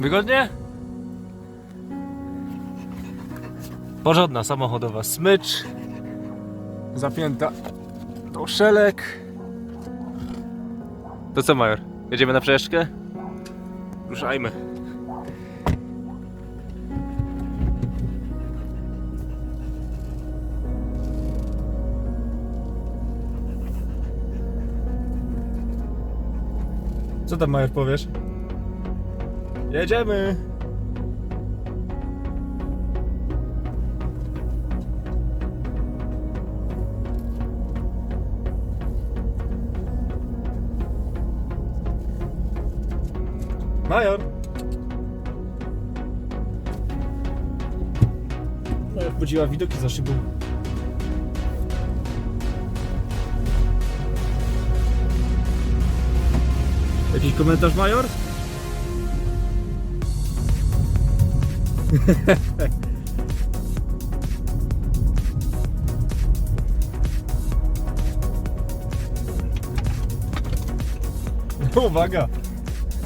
Wygodnie? Porządna samochodowa smycz. Zapięta do szelek. To co, Major? Jedziemy na przejażdżkę? Ruszajmy. Co tam, Major, powiesz? Jedziemy! Major! Major podziela widoki za szybą. Jakiś komentarz, Major? Uwaga!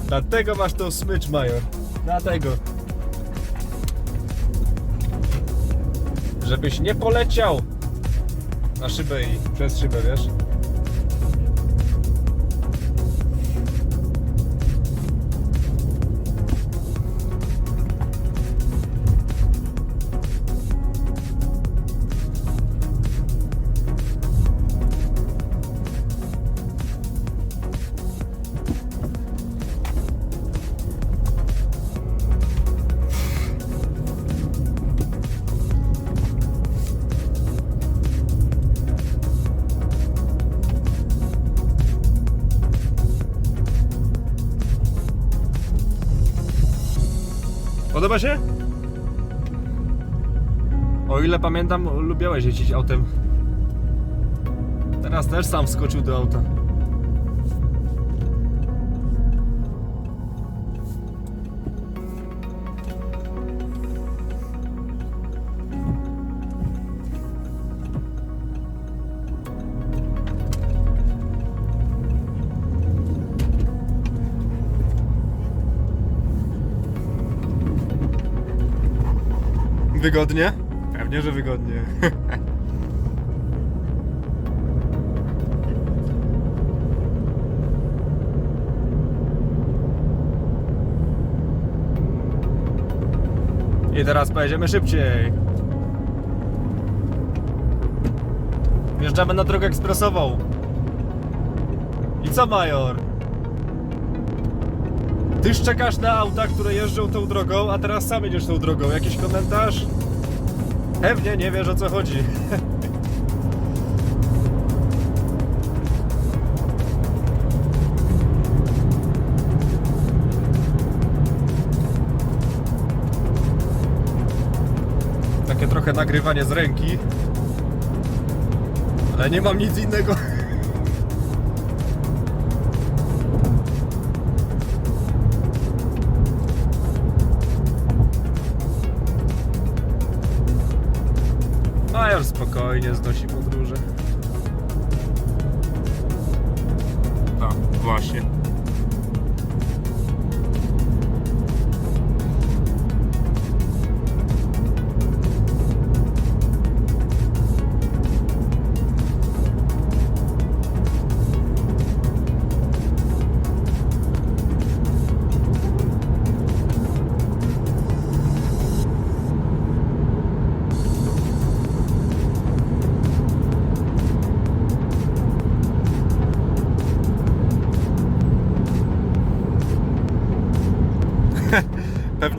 Dlatego masz tą smycz, Major. Dlatego. Żebyś nie poleciał na szybę i przez szybę, wiesz? Podoba się? O ile pamiętam, lubiałeś jeździć autem. Teraz też sam wskoczył do auta. Wygodnie? Pewnie, że wygodnie. I teraz pojedziemy szybciej. Wjeżdżamy na drogę ekspresową. I co, Major? Ty czekasz na auta, które jeżdżą tą drogą, a teraz sam jedziesz tą drogą. Jakiś komentarz? Pewnie nie wiesz o co chodzi. Takie trochę nagrywanie z ręki. Ale nie mam nic innego. Spokojnie znosi podróże. Tak, właśnie.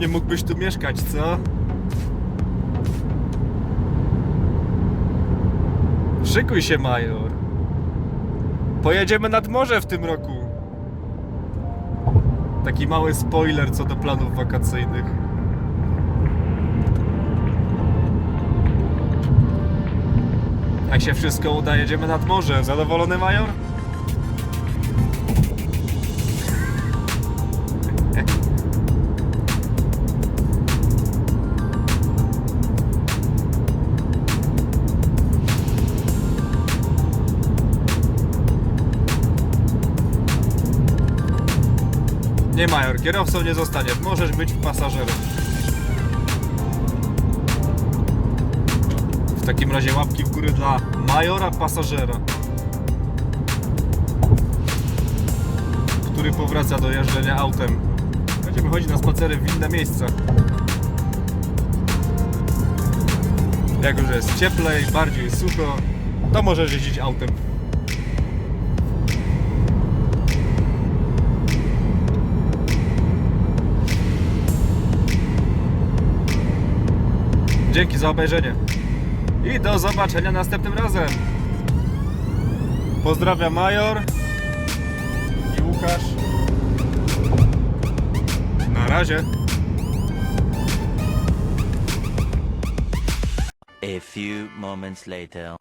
Mógłbyś tu mieszkać, co? Szykuj się, Major. Pojedziemy nad morze w tym roku. Taki mały spoiler co do planów wakacyjnych. Jak się wszystko uda, jedziemy nad morze. Zadowolony, Major? Nie major, kierowcą nie zostaniesz, możesz być pasażerem. W takim razie łapki w górę dla majora pasażera. Który powraca do jeżdżenia autem. Będziemy chodzić na spacery w inne miejsca. Jak już jest cieplej, bardziej sucho, to możesz jeździć autem. Dzięki za obejrzenie. I do zobaczenia następnym razem. Pozdrawiam Major i Łukasz. Na razie. A few moments later.